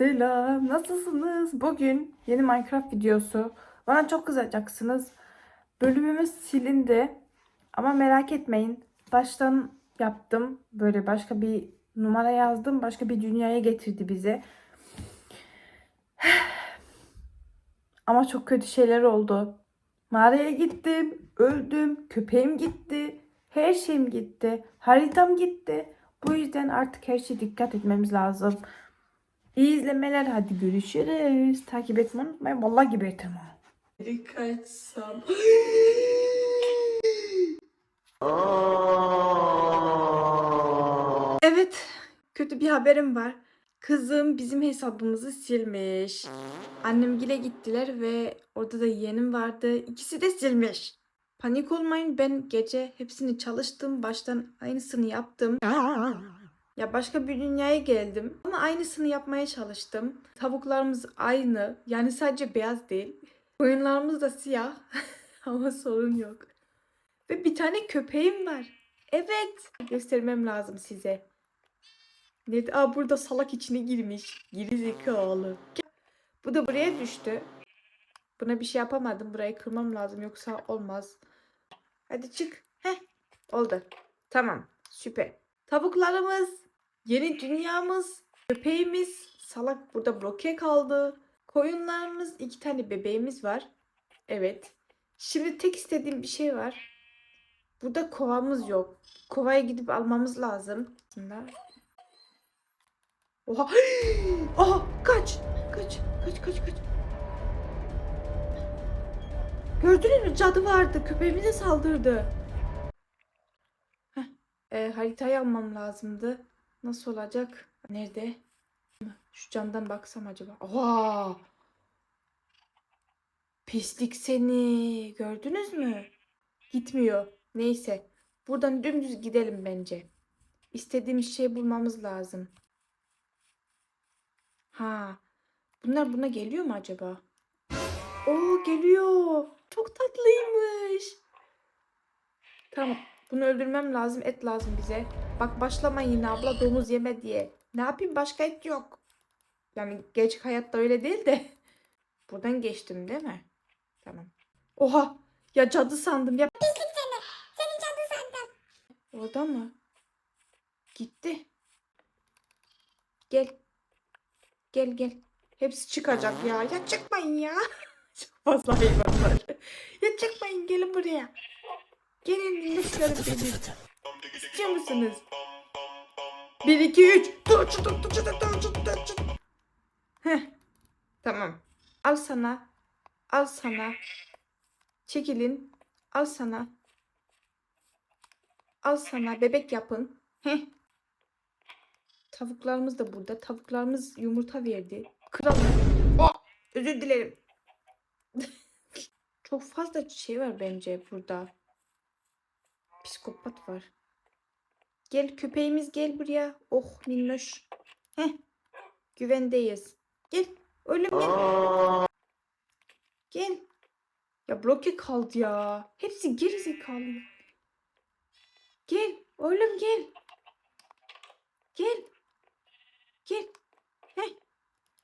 Selam, nasılsınız? Bugün yeni Minecraft videosu. Bana çok kızacaksınız. Bölümümüz silindi. Ama merak etmeyin. Baştan yaptım. Böyle başka bir numara yazdım. Başka bir dünyaya getirdi bizi. Ama çok kötü şeyler oldu. Mağaraya gittim, öldüm, köpeğim gitti, her şeyim gitti, haritam gitti. Bu yüzden artık her şeye dikkat etmemiz lazım. İyi izlemeler. Hadi görüşürüz. Takip etmeyi unutmayın. Vallahi gebertirim ha. Kaçsam. Evet. Kötü bir haberim var. Kızım bizim hesabımızı silmiş. Annemgile gittiler ve orada da yeğenim vardı. İkisi de silmiş. Panik olmayın ben gece hepsini çalıştım. Baştan aynısını yaptım. Ya başka bir dünyaya geldim ama aynısını yapmaya çalıştım. Tavuklarımız aynı. Yani sadece beyaz değil. Koyunlarımız da siyah. ama sorun yok. Ve bir tane köpeğim var. Evet. Göstermem lazım size. Net Aa burada salak içine girmiş. Geri zekalı. Bu da buraya düştü. Buna bir şey yapamadım. Burayı kırmam lazım yoksa olmaz. Hadi çık. Heh. Oldu. Tamam. Süper. Tavuklarımız, yeni dünyamız, köpeğimiz, salak burada bloke kaldı. Koyunlarımız, iki tane bebeğimiz var. Evet. Şimdi tek istediğim bir şey var. Burada kovamız yok. Kovaya gidip almamız lazım. Oha. Oha kaç. Kaç. Kaç kaç kaç. Gördünüz mü? Cadı vardı. Köpeğimize saldırdı. Heh. E, haritayı almam lazımdı. Nasıl olacak? Nerede? Şu camdan baksam acaba. Oha! Pislik seni. Gördünüz mü? Gitmiyor. Neyse. Buradan dümdüz gidelim bence. İstediğimiz şeyi bulmamız lazım. Ha. Bunlar buna geliyor mu acaba? Oo geliyor. Çok tatlıymış. Tamam. Bunu öldürmem lazım. Et lazım bize. Bak başlama yine abla domuz yeme diye. Ne yapayım başka et yok. Yani gerçek hayatta öyle değil de. Buradan geçtim değil mi? Tamam. Oha. Ya cadı sandım ya. Seni cadı sandım. Orada mı? Gitti. Gel. Gel gel. Hepsi çıkacak ya. Ya çıkmayın ya. Çok fazla hayvan var. Ya çıkmayın gelin buraya. Gelin lütfen beni. İstiyor musunuz? 1 2 3. Dur dur dur dur dur dur dur dur. Heh. Tamam. Al sana. Al sana. Çekilin. Al sana. Al sana bebek yapın. Heh. Tavuklarımız da burada. Tavuklarımız yumurta verdi. Kıralım. Oh, özür dilerim. Çok fazla şey var bence burada. Psikopat var. Gel köpeğimiz gel buraya. Oh minnoş. Heh. Güvendeyiz. Gel. Oğlum gel. Gel. Ya bloke kaldı ya. Hepsi gerizekalı. Gel. Oğlum gel. Gel. Gel. Heh.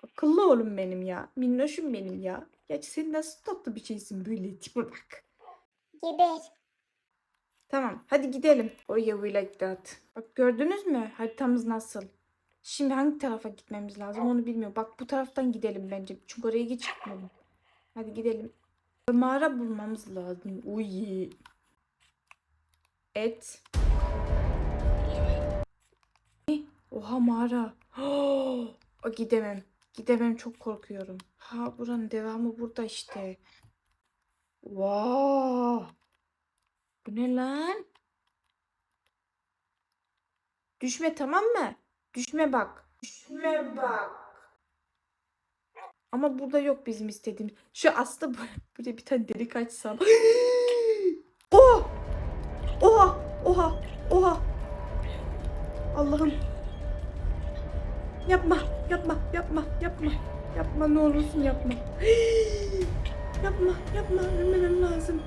Akıllı oğlum benim ya. Minnoşum benim ya. Ya sen nasıl tatlı bir şeysin böyle tipe bak. Geber. Tamam hadi gidelim. Oh yeah we like that. Bak gördünüz mü haritamız nasıl? Şimdi hangi tarafa gitmemiz lazım onu bilmiyorum. Bak bu taraftan gidelim bence. Çünkü oraya hiç gitmedim. Hadi gidelim. Mağara bulmamız lazım. Uy. Et. Oha mağara. O gidemem. Gidemem çok korkuyorum. Ha buranın devamı burada işte. Wow. Bu ne lan? Düşme tamam mı? Düşme bak. Düşme bak. Ama burada yok bizim istediğimiz. Şu aslında böyle bir tane delik açsam. oha! Oha! Oha! Oha! Allah'ım. Yapma, yapma, yapma, yapma. Yapma ne olursun yapma. yapma, yapma. Ölmemem lazım.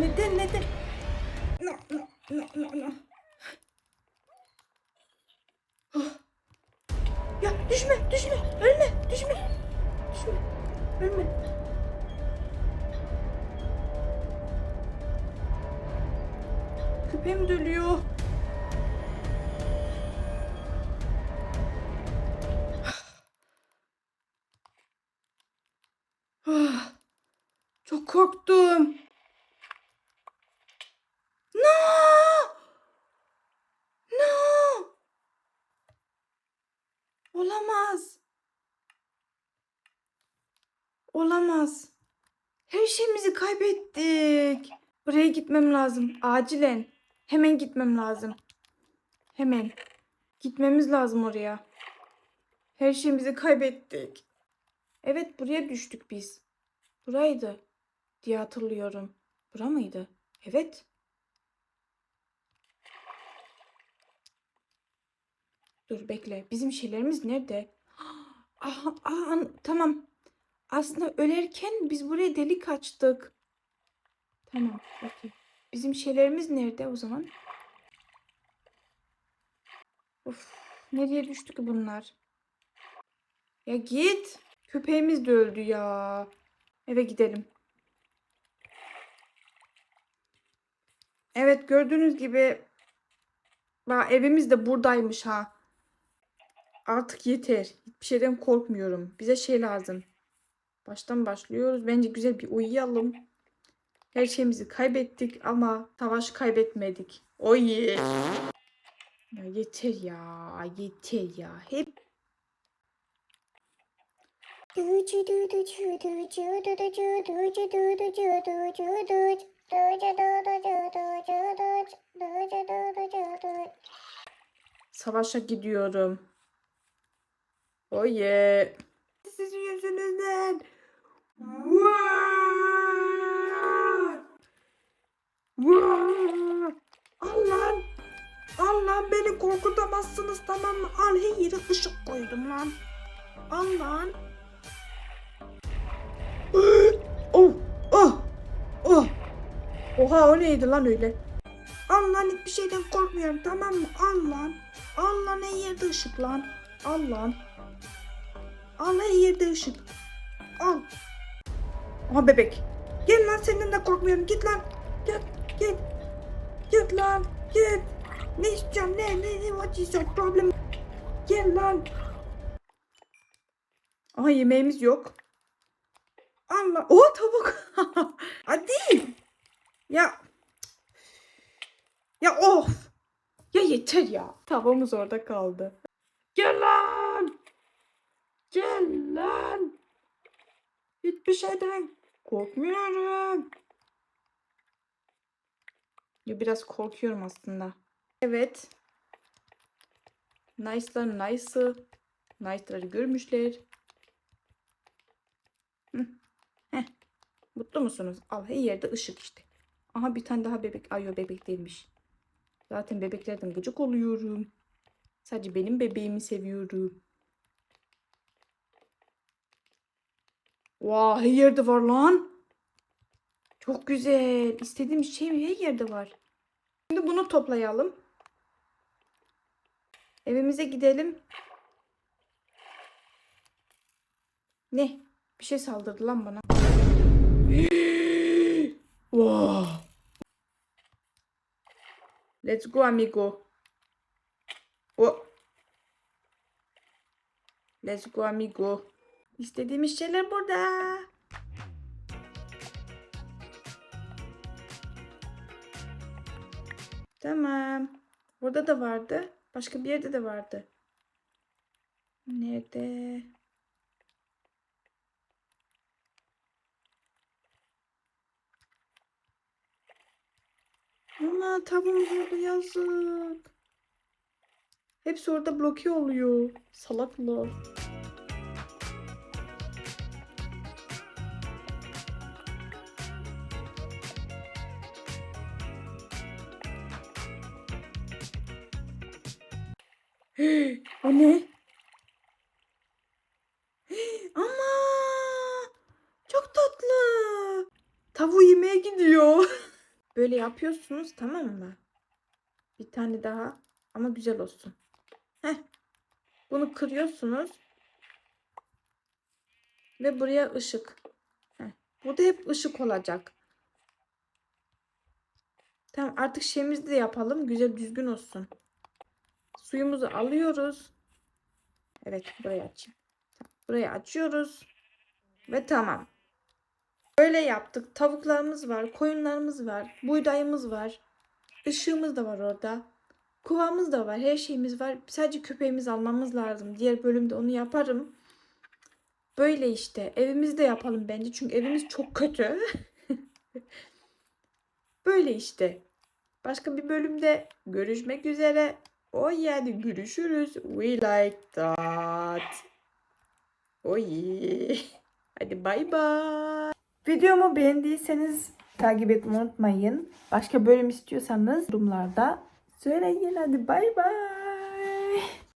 Neden neden? No, no. No, no, no. Ah. Ya düşme, düşme, ölme, düşme, düşme, ölme. Küpem dönüyor. Olamaz. Olamaz. Her şeyimizi kaybettik. Buraya gitmem lazım. Acilen. Hemen gitmem lazım. Hemen. Gitmemiz lazım oraya. Her şeyimizi kaybettik. Evet buraya düştük biz. Buraydı diye hatırlıyorum. Bura mıydı? Evet. Dur bekle. Bizim şeylerimiz nerede? Aha, aha, tamam. Aslında ölerken biz buraya delik açtık. Tamam. Okey. Bizim şeylerimiz nerede o zaman? Of. Nereye düştü ki bunlar? Ya git. Köpeğimiz de öldü ya. Eve gidelim. Evet gördüğünüz gibi evimiz de buradaymış ha. Artık yeter. Hiçbir şeyden korkmuyorum. Bize şey lazım. Baştan başlıyoruz. Bence güzel bir uyuyalım. Her şeyimizi kaybettik ama savaş kaybetmedik. O yeah. Ya yeter ya. Yeter ya. Hep savaşa gidiyorum. Oh yeah. Sizin yüzünüzden. Vaa! Vaa! Al lan. Al lan beni korkutamazsınız tamam mı? Al her yere ışık koydum lan. Al lan. oh, oh, oh. Oha o neydi lan öyle? Al lan hiçbir şeyden korkmuyorum tamam mı? Al lan. Al lan her yerde ışık lan. Al yerde ışık. Al. Aha bebek. Gel lan senden de korkmuyorum. Git lan. Git. Git. Git lan. Git. Ne istiyorsun? Ne? Ne? Ne? What is your problem? Gel lan. Aha yemeğimiz yok. Allah. O tavuk. Hadi. Ya. Ya of. Ya yeter ya. Tavamız orada kaldı. Gel lan. Hiçbir şeyden korkmuyorum. Biraz korkuyorum aslında. Evet. Nice'lar nice'ı. Nice'ları görmüşler. Hı. Heh. Mutlu musunuz? Al her yerde ışık işte. Aha bir tane daha bebek. Ay o bebek değilmiş. Zaten bebeklerden gıcık oluyorum. Sadece benim bebeğimi seviyorum. Vay her yerde var lan. Çok güzel. İstediğim şey her yerde var. Şimdi bunu toplayalım. Evimize gidelim. Ne? Bir şey saldırdı lan bana. wow. Let's go amigo. Oh. Let's go amigo. İstediğimiz şeyler burada. Tamam. Burada da vardı. Başka bir yerde de vardı. Nerede? Ama tavuğumuz orada yazık. Hepsi orada bloke oluyor. Salaklar. o ne? Ama çok tatlı. Tavuğu yemeye gidiyor. Böyle yapıyorsunuz tamam mı? Bir tane daha ama güzel olsun. Heh. Bunu kırıyorsunuz. Ve buraya ışık. Heh. Burada hep ışık olacak. Tamam artık şeyimizi de yapalım. Güzel düzgün olsun. Suyumuzu alıyoruz. Evet burayı açayım. Burayı açıyoruz. Ve tamam. Böyle yaptık. Tavuklarımız var. Koyunlarımız var. Buğdayımız var. Işığımız da var orada. Kovamız da var. Her şeyimiz var. Sadece köpeğimizi almamız lazım. Diğer bölümde onu yaparım. Böyle işte. Evimizi de yapalım bence. Çünkü evimiz çok kötü. Böyle işte. Başka bir bölümde görüşmek üzere. O yani görüşürüz. We like that. Oy. Hadi bay bay. Videomu beğendiyseniz takip etmeyi unutmayın. Başka bölüm istiyorsanız yorumlarda söyleyin. Hadi bay bay.